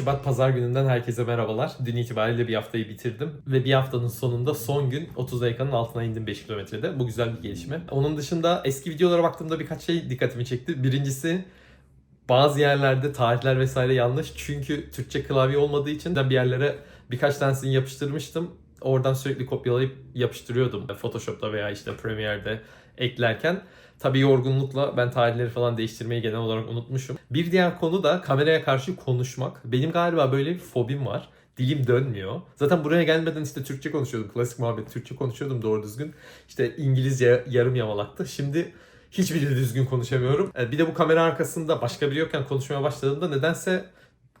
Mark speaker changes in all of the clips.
Speaker 1: Şubat Pazar gününden herkese merhabalar. Dün itibariyle bir haftayı bitirdim. Ve bir haftanın sonunda son gün 30 dakikanın altına indim 5 kilometrede. Bu güzel bir gelişme. Onun dışında eski videolara baktığımda birkaç şey dikkatimi çekti. Birincisi bazı yerlerde tarihler vesaire yanlış. Çünkü Türkçe klavye olmadığı için de bir yerlere birkaç tanesini yapıştırmıştım. Oradan sürekli kopyalayıp yapıştırıyordum. Photoshop'ta veya işte Premiere'de eklerken. Tabii yorgunlukla ben tarihleri falan değiştirmeyi genel olarak unutmuşum. Bir diğer konu da kameraya karşı konuşmak. Benim galiba böyle bir fobim var. Dilim dönmüyor. Zaten buraya gelmeden işte Türkçe konuşuyordum. Klasik muhabbet Türkçe konuşuyordum doğru düzgün. İşte İngilizce yarım yamalaktı. Şimdi hiçbir dil düzgün konuşamıyorum. E, Bir de bu kamera arkasında başka biri yokken konuşmaya başladığımda nedense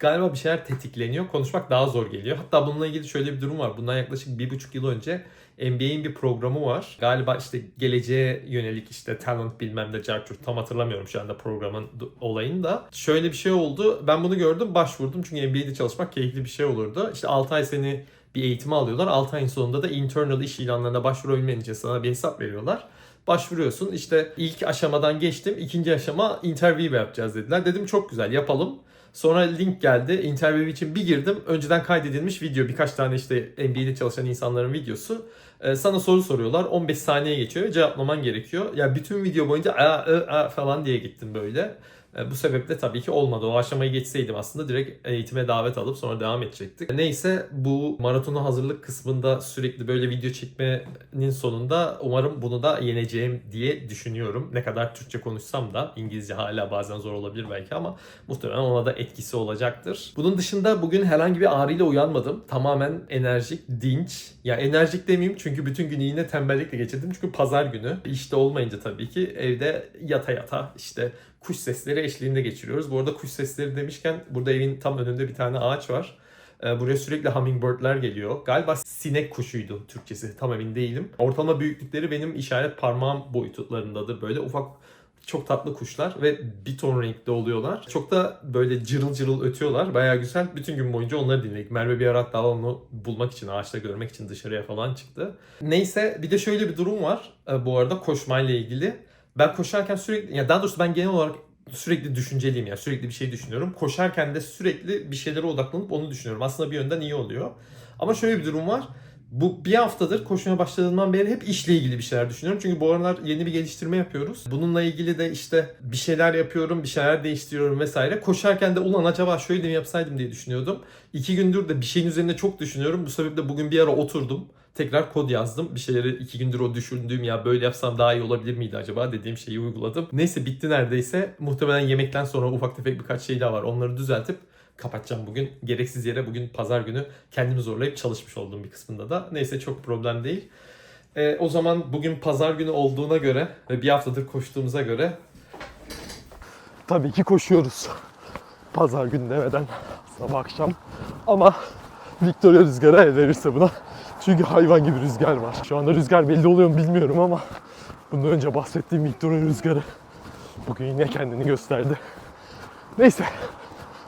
Speaker 1: galiba bir şeyler tetikleniyor. Konuşmak daha zor geliyor. Hatta bununla ilgili şöyle bir durum var. Bundan yaklaşık bir buçuk yıl önce NBA'in bir programı var. Galiba işte geleceğe yönelik işte talent bilmem de carçurt tam hatırlamıyorum şu anda programın olayını da. Şöyle bir şey oldu. Ben bunu gördüm başvurdum çünkü NBA'de çalışmak keyifli bir şey olurdu. İşte 6 ay seni bir eğitime alıyorlar. 6 ayın sonunda da internal iş ilanlarına başvurabilmen için sana bir hesap veriyorlar. Başvuruyorsun. İşte ilk aşamadan geçtim. İkinci aşama interview yapacağız dediler. Dedim çok güzel yapalım. Sonra link geldi. Interview için bir girdim. Önceden kaydedilmiş video. Birkaç tane işte NBA'de çalışan insanların videosu. Ee, sana soru soruyorlar. 15 saniye geçiyor. Cevaplaman gerekiyor. Ya bütün video boyunca a, ı, a falan diye gittim böyle. E, Bu sebeple tabii ki olmadı. O aşamayı geçseydim aslında direkt eğitime davet alıp sonra devam edecektik. Neyse bu maratona hazırlık kısmında sürekli böyle video çekmenin sonunda umarım bunu da yeneceğim diye düşünüyorum. Ne kadar Türkçe konuşsam da İngilizce hala bazen zor olabilir belki ama muhtemelen ona da etkisi olacaktır. Bunun dışında bugün herhangi bir ağrıyla uyanmadım. Tamamen enerjik, dinç. Ya enerjik demeyeyim çünkü bütün günü yine tembellikle geçirdim. Çünkü pazar günü işte olmayınca tabii ki evde yata yata işte kuş sesleri eşliğinde geçiriyoruz. Bu arada kuş sesleri demişken burada evin tam önünde bir tane ağaç var. Ee, Buraya sürekli hummingbirdler geliyor. Galiba sinek kuşuydu Türkçesi. Tam emin değilim. Ortalama büyüklükleri benim işaret parmağım boyutlarındadır. Böyle ufak çok tatlı kuşlar ve bir ton renkte oluyorlar. Çok da böyle cırıl cırıl ötüyorlar. Bayağı güzel. Bütün gün boyunca onları dinledik. Merve bir ara hatta onu bulmak için, ağaçta görmek için dışarıya falan çıktı. Neyse bir de şöyle bir durum var. Ee, Bu arada koşmayla ilgili. Ben koşarken sürekli, ya daha doğrusu ben genel olarak sürekli düşünceliyim ya. Sürekli bir şey düşünüyorum. Koşarken de sürekli bir şeylere odaklanıp onu düşünüyorum. Aslında bir yönden iyi oluyor. Ama şöyle bir durum var. Bu bir haftadır koşmaya başladığımdan beri hep işle ilgili bir şeyler düşünüyorum. Çünkü bu aralar yeni bir geliştirme yapıyoruz. Bununla ilgili de işte bir şeyler yapıyorum, bir şeyler değiştiriyorum vesaire. Koşarken de ulan acaba şöyle mi yapsaydım diye düşünüyordum. İki gündür de bir şeyin üzerine çok düşünüyorum. Bu sebeple bugün bir ara oturdum. Tekrar kod yazdım. Bir şeyleri iki gündür o düşündüğüm ya böyle yapsam daha iyi olabilir miydi acaba dediğim şeyi uyguladım. Neyse bitti neredeyse. Muhtemelen yemekten sonra ufak tefek birkaç şey daha var. Onları düzeltip kapatacağım bugün. Gereksiz yere bugün pazar günü kendimi zorlayıp çalışmış olduğum bir kısmında da. Neyse çok problem değil. Ee, o zaman bugün pazar günü olduğuna göre ve bir haftadır koştuğumuza göre
Speaker 2: Tabii ki koşuyoruz. Pazar günü demeden sabah akşam. Ama Victoria rüzgarı el verirse buna. Çünkü hayvan gibi rüzgar var. Şu anda rüzgar belli oluyor mu bilmiyorum ama bundan önce bahsettiğim Victoria rüzgarı bugün yine kendini gösterdi. Neyse.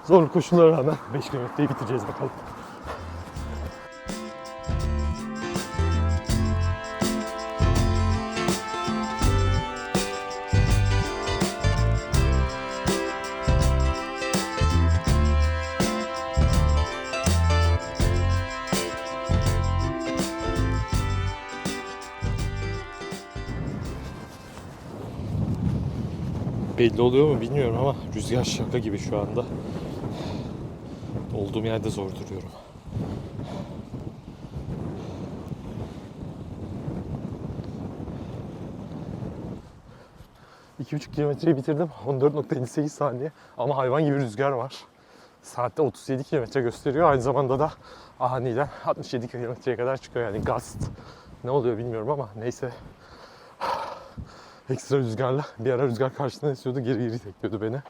Speaker 2: Zor koşullara rağmen 5 kilometreyi bitireceğiz bakalım. Belli oluyor mu bilmiyorum ama rüzgar şaka gibi şu anda. Olduğum yerde zor duruyorum. İki buçuk kilometreyi bitirdim. 14.58 saniye. Ama hayvan gibi rüzgar var. Saatte 37 kilometre gösteriyor. Aynı zamanda da aniden 67 kilometreye kadar çıkıyor. Yani gust. Ne oluyor bilmiyorum ama neyse. Ekstra rüzgarla. Bir ara rüzgar karşısına esiyordu. Geri geri tekliyordu beni.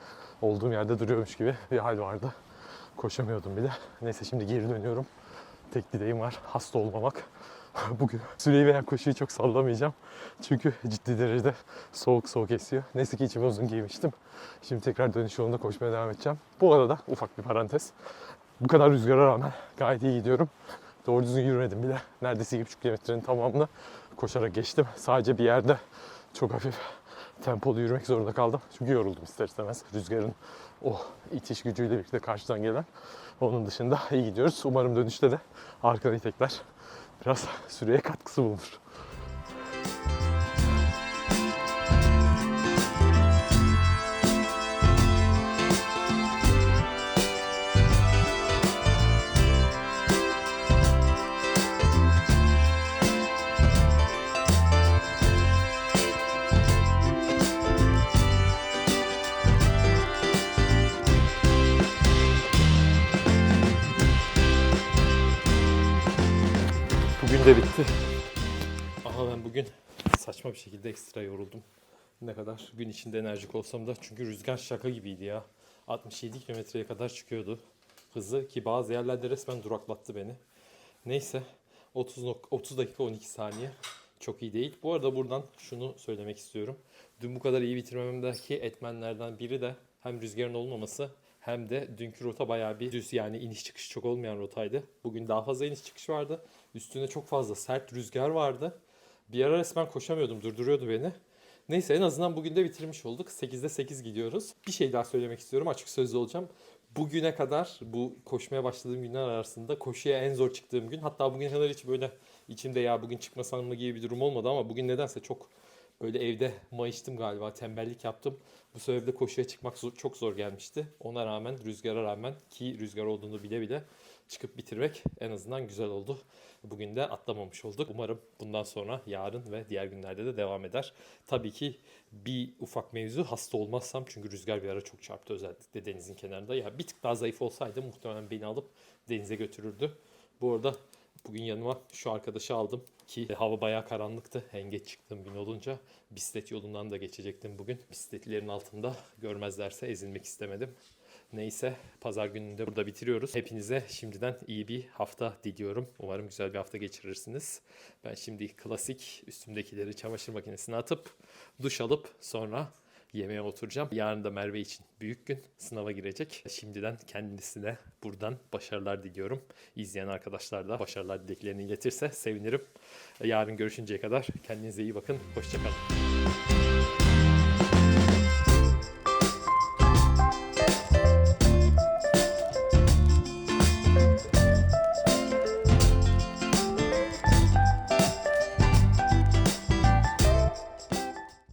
Speaker 2: Olduğum yerde duruyormuş gibi bir hal vardı. Koşamıyordum bir de. Neyse şimdi geri dönüyorum. Tek dileğim var. Hasta olmamak. Bugün süreyi veya koşuyu çok sallamayacağım. Çünkü ciddi derecede soğuk soğuk esiyor. Neyse ki içime uzun giymiştim. Şimdi tekrar dönüş yolunda koşmaya devam edeceğim. Bu arada ufak bir parantez. Bu kadar rüzgara rağmen gayet iyi gidiyorum. Doğru düzgün yürümedim bile. Neredeyse 2,5 kilometrenin tamamını koşarak geçtim. Sadece bir yerde çok hafif tempolu yürümek zorunda kaldım. Çünkü yoruldum ister istemez. Rüzgarın o itiş gücüyle birlikte karşıdan gelen. Onun dışında iyi gidiyoruz. Umarım dönüşte de arkadan itekler biraz süreye katkısı bulunur. Bugün de bitti.
Speaker 1: Aha ben bugün saçma bir şekilde ekstra yoruldum. Ne kadar gün içinde enerjik olsam da çünkü rüzgar şaka gibiydi ya. 67 kilometreye kadar çıkıyordu hızı ki bazı yerlerde resmen duraklattı beni. Neyse 30, nok- 30 dakika 12 saniye çok iyi değil. Bu arada buradan şunu söylemek istiyorum. Dün bu kadar iyi bitirmememdeki etmenlerden biri de hem rüzgarın olmaması hem de dünkü rota bayağı bir düz yani iniş çıkış çok olmayan rotaydı. Bugün daha fazla iniş çıkış vardı. Üstüne çok fazla sert rüzgar vardı. Bir ara resmen koşamıyordum, durduruyordu beni. Neyse en azından bugün de bitirmiş olduk. 8'de 8 gidiyoruz. Bir şey daha söylemek istiyorum, açık sözlü olacağım. Bugüne kadar bu koşmaya başladığım günler arasında koşuya en zor çıktığım gün. Hatta bugüne kadar hiç böyle içimde ya bugün çıkmasam mı gibi bir durum olmadı ama bugün nedense çok böyle evde mayıştım galiba, tembellik yaptım. Bu sebeple koşuya çıkmak zor- çok zor gelmişti. Ona rağmen, rüzgara rağmen ki rüzgar olduğunu bile bile çıkıp bitirmek en azından güzel oldu. Bugün de atlamamış olduk. Umarım bundan sonra yarın ve diğer günlerde de devam eder. Tabii ki bir ufak mevzu hasta olmazsam çünkü rüzgar bir ara çok çarptı özellikle denizin kenarında. Ya bir tık daha zayıf olsaydı muhtemelen beni alıp denize götürürdü. Bu arada bugün yanıma şu arkadaşı aldım ki hava bayağı karanlıktı. En geç çıktığım gün olunca bisiklet yolundan da geçecektim bugün. Bisikletlerin altında görmezlerse ezilmek istemedim. Neyse pazar gününde burada bitiriyoruz. Hepinize şimdiden iyi bir hafta diliyorum. Umarım güzel bir hafta geçirirsiniz. Ben şimdi klasik üstümdekileri çamaşır makinesine atıp duş alıp sonra yemeğe oturacağım. Yarın da Merve için büyük gün sınava girecek. Şimdiden kendisine buradan başarılar diliyorum. İzleyen arkadaşlar da başarılar dileklerini iletirse sevinirim. Yarın görüşünceye kadar kendinize iyi bakın. Hoşçakalın.